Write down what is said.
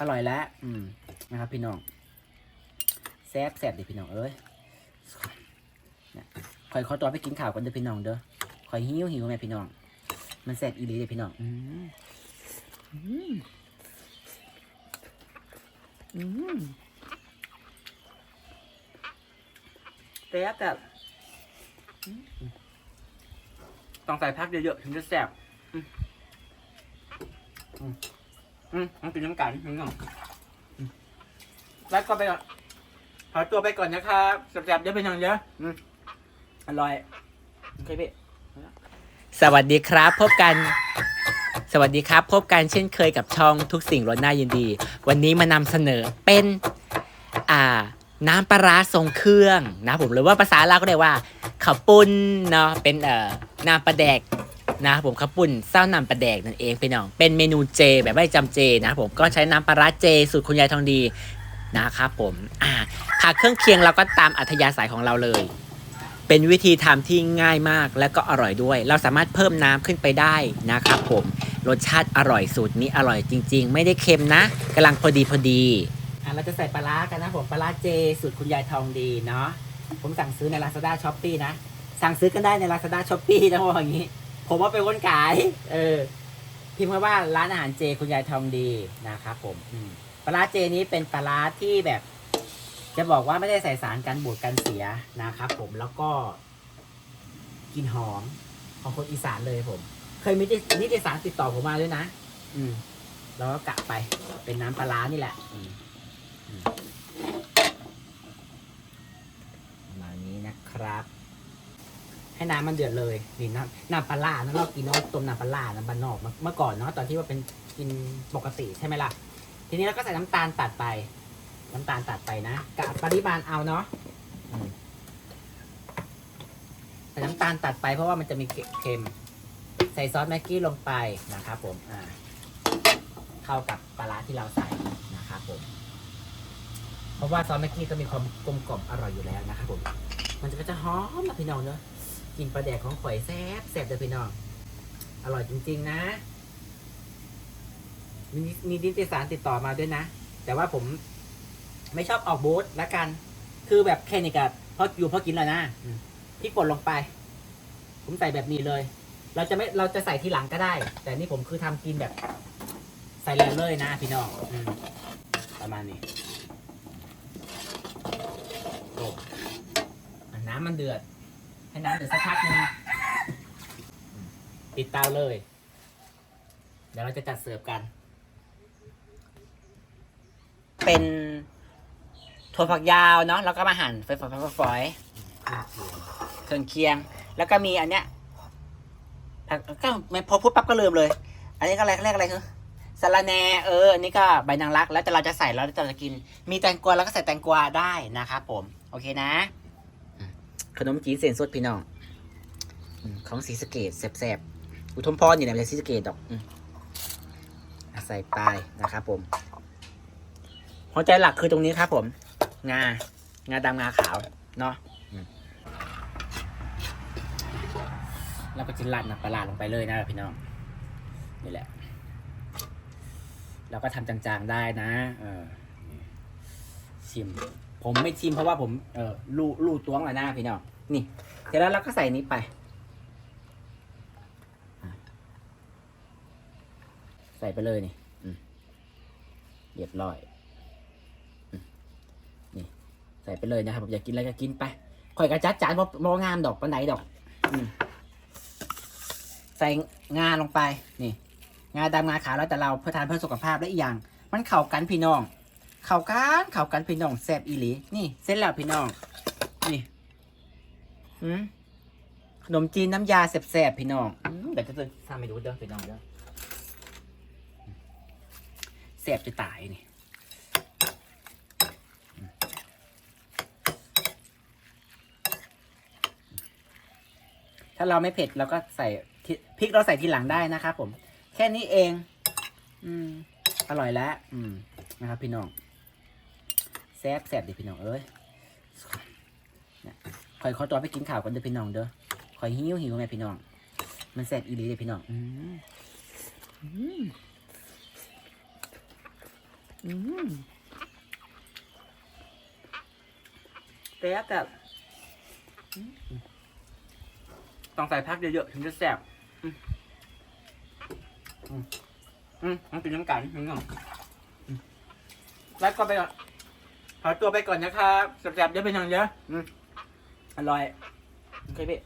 อร่อยแล้วอืมนะครับ พี่น้องแซ่บแซ่บดิพี่น้องเอ้ยนี่คอยขอตัวไปกินข้าวก่อนเด้อพี่น้องเด้อคอยหิวหิวแม่พี่น้อง มันแซ่บอีหลีเด้อพี่น้องอืมอืมอืมแซ่บแบบต้องใส่พักเยอะๆถึงจะแซ่บอืม อืมมต้องกินน้ำกันพี่น้องแล้วก็ไปก่อนขอตัวไปก่อนนะครับแซ่บๆเดี๋ยวไปนอนเยอะอืมอร่อยโอเคพี่ สวัสดีครับพบกัน สวัสดีครับ พบกันเช่นเคยกับช่องทุกสิ่งรถหน้ายินดี วันนี้มานำเสนอเป็น อ่า น้ำปลาร้าทรงเครื่องนะผมหรือว่าภาษาเราวก็เรียกว่าข้าวปุ้นเนาะเป็นเอ่อน้ำปลาแดก นะครับผมข้าวปุ้นเศร้าน้ำปลาแดกนั่นเองพี่น้อง เป็นเมนูเจแบบไม่จำเจนะครับผมก็ใช้น้ำปลาร้าเจสูตรคุณยายทองดีนะครับผมอ่าหากเครื่องเคียงเราก็ตามอัธยาศัยของเราเลย เป็นวิธีทำที่ง่ายมากและก็อร่อยด้วย เราสามารถเพิ่มน้ำขึ้นไปได้นะครับผมรสชาติอร่อยสูตรนี้อร่อยจริง ๆ ไม่ได้เค็มนะกำลังพอดีพอดีอ่าเราจะใส่ปลาร้ากันนะผมปลาร้าเจสูตรคุณยายทองดีเนาะผมสั่งซื้อใน Lazada s h o p e e นะ สั่งซื้อกันได้ใน Lazada s h o p e e นะว่าอย่างนี้ ผมว่าเป็นคนขาย เออ พิมพ์คำว่าร้านอาหารเจคุณยายทองดีนะครับผมปลาร้าเจนี้เป็นปลาร้าที่แบบ จะบอกว่าไม่ได้ใส่สารกันบูดกันเสียนะครับผมแล้วก็กินหอมของคนอีสานเลยผม เคยมีนิตยสารติดต่อผมมาด้วยนะ อืมแล้วก็กะไป เป็นน้ำปลาร้านี่แหละประมาณนี้นะครับ ให้น้ำมันเดือดเลยนี่น้ำน้ำปลาร้านะเรากินเนาะต้มน้ำปลาร้าน้ำบ้านอกเมื่อก่อนเนาะตอนที่ว่าเป็นกินปกติใช่ไหมล่ะ ทีนี้เราก็ใส่น้ำตาลตัดไป น้ำตาลตัดไปนะกะปริมาณเอาเนาะใส่น้ำตาลตัดไปเพราะว่ามันจะมีเค็ม ใส่ซอสแม็กกี้ลงไปนะครับผมอ่าเข้ากับปลาร้าที่เราใส่นะครับผมเพราะว่าซอสแม็กกี้ก็มีความกลมกล่อมอร่อยอยู่แล้วนะครับผม มันจะก็จะหอมนะพี่น้องเนอะ กินปลาแดกของข่อยแซ่บแซ่บเลยพี่น้อง อร่อยจริง ๆ นะ มีมีนิตยสารติดต่อมาด้วยนะ แต่ว่าผมไม่ชอบออกบูธละกัน คือแบบแค่นี้กับพออยู่พอกินแล้วนะพริกป่นลงไป ผมใส่แบบนี้เลย เราจะไม่เราจะใส่ทีหลังก็ได้ แต่นี่ผมคือทำกินแบบ ใส่เลยเลยนะพี่น้องอประมาณนี้โอ้น้ำมันเดือด ให้น้ำเดือดสักพักหนึงอืมปิดเตาเลย เดี๋ยวเราจะจัดเสิร์ฟกัน เป็นถั่วฝักยาวเนาะแล้วก็มาหั่นฝอยๆฝอยๆเครื่องเคียง แล้วก็มีอันเนี้ยอะก็ไม่พอพูดปั๊บก็ลืมเลย อันนี้ก็อะไรเขาเรียกอะไรคือสาระแหนเอออันนี้ก็ใบนางรัก แล้วแต่เราจะใส่แล้วแต่เราจะกิน มีแตงกวาแล้วก็ใส่แตงกวาได้นะครับผม โอเคนะอืม ขนมจีนเส้นสดพี่น้องอของสีสเกตแซ่บๆอุทมพรอยู่ไหนไม่ใช่สีสเกตดอกอืมอะใส่ไปนะครับผมหัวใจหลักคือตรงนี้ครับผม งา งาดำงาขาวเนาะแล้วก็จะลัดน้ำปลาร้าลงไปเลยนะพี่น้องนี่แหละ เราก็ทำจางๆได้นะ เออชิม ผมไม่ชิมเพราะว่าผมเออลู่ลู่ตวงล้วนะพี่น้องนี่ เสร็จแล้วเราก็ใส่นี้ไปใส่ไปเลยนี่เรียบร้อย นี่ ใส่ไปเลยนะครับผมอยากกินอะไรก็กินไปข่อยกระจัดจานมองามดอกปันไหนดอกอใส่งาลงไป นี่ งาดำงาขาวแล้วแต่เราเพื่อทานเพื่อสุขภาพและอีกอย่าง มันเข้ากันพี่น้อง เข้ากันเข้ากันพี่น้องแซ่บอีหลีนี่เส้นแล้วพี่น้อง นี่อืมขนมจีนน้ำยาแซ่บๆพี่น้องอืมเดี๋ยวจะทำให้ดูเด้อพี่น้องเด้อแซ่บจะตายนี่ถ้าเราไม่เผ็ดเราก็ใส่พริกเราใส่ทีหลังได้นะครับผม แค่นี้เอง อืม อร่อยแล้ว อืม นะครับพี่น้อง ซ่บแซ่บดิพี่น้องเอ้ยเนี่ยคอยขอตัวไปกินข้าวกันเด้อพี่น้องเด้อคอยหิวหิวแม่พี่น้อง มันแซ่บอีหลีเด้อพี่น้องอืมอืมอืมแต่แต่อืมต้องใส่พักเยอะๆถึงจะแซ่บอืมอืมอืมต้องกินน้ำกันมึงเอาอืมแล้วก็ไปก่อน ขอตัวไปก่อนนะครับแซ่บๆเดี๋ยวไปนอนเยอะอืมอร่อยโอเคพี่